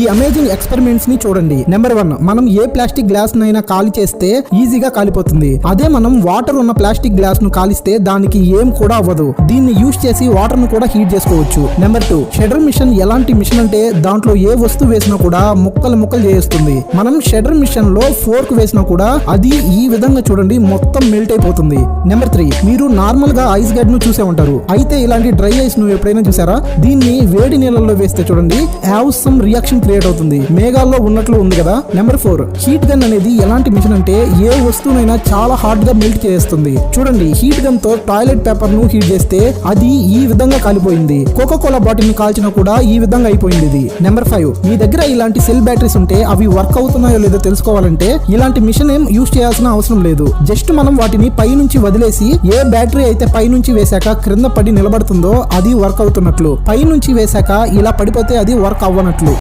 ఈ అమేజింగ్ ఎక్స్పెరిమెంట్స్ని చూడండి. Number one మనం ఏ ప్లాస్టిక్ గ్లాస్ నైనా ఖాళీ చేస్తే ఈజీగా కాలిపోతుంది. అదే మనం వాటర్ ఉన్న ప్లాస్టిక్ గ్లాస్ను కాలిస్తే దానికి ఏం కూడా అవ్వదు. దీన్ని యూజ్ చేసి వాటర్ను కూడా హీట్ చేసుకోవచ్చు. నెంబర్ టూ షెడర్ మిషన్ ఎలాంటి మిషన్ అంటే దాంట్లో ఏ వస్తువు వేసినా కూడా ముక్కలు ముక్కలు చేస్తుంది. మనం షెడర్ మిషన్లో ఫోర్క్ వేసినా కూడా అది ఈ విధంగా చూడండి మొత్తం మెల్ట్ అయిపోతుంది. నెంబర్ త్రీ మీరు నార్మల్గా ఐస్ గడ్ను చూసే ఉంటారు. అయితే ఇలాంటి డ్రై ఐస్ను ఎప్పుడైనా చూసారా? దీన్ని వేడి నీళ్ళలో వేస్తే చూడండి హ్యావ్ సమ్ రియాక్షన్ క్రియేట్ అవుతుంది. మేఘాల్లో ఉన్నట్లు ఉంది కదా? నెంబర్ ఫోర్ హీట్ గన్ అనేది ఎలాంటి మిషన్ అంటే ఏ వస్తువునైనా చాలా హార్డ్గా మెల్ట్ చేస్తుంది. చూడండి హీట్ గన్తో టాయిలెట్ పేపర్ను హీట్ చేస్తే అది ఈ విధంగా కాలిపోయింది. కోకో కోలా బాటిల్ని కాల్చినా కూడా ఈ విధంగా అయిపోయింది. ఇది నెంబర్ ఫైవ్ మీ దగ్గర ఇలాంటి సెల్ బ్యాటరీస్ ఉంటే అవి వర్క్ అవుతున్నాయో లేదో తెలుసుకోవాలంటే ఇలాంటి మిషన్ ఏం యూజ్ చేయాల్సిన అవసరం లేదు. జస్ట్ మనం వాటిని పై నుంచి వదిలేసి ఏ బ్యాటరీ అయితే పై నుంచి వేశాక క్రింద పడి నిలబడుతుందో అది వర్క్ అవుతున్నట్లు. పై నుంచి వేశాక ఇలా పడిపోతే అది వర్క్ అవ్వనట్లు.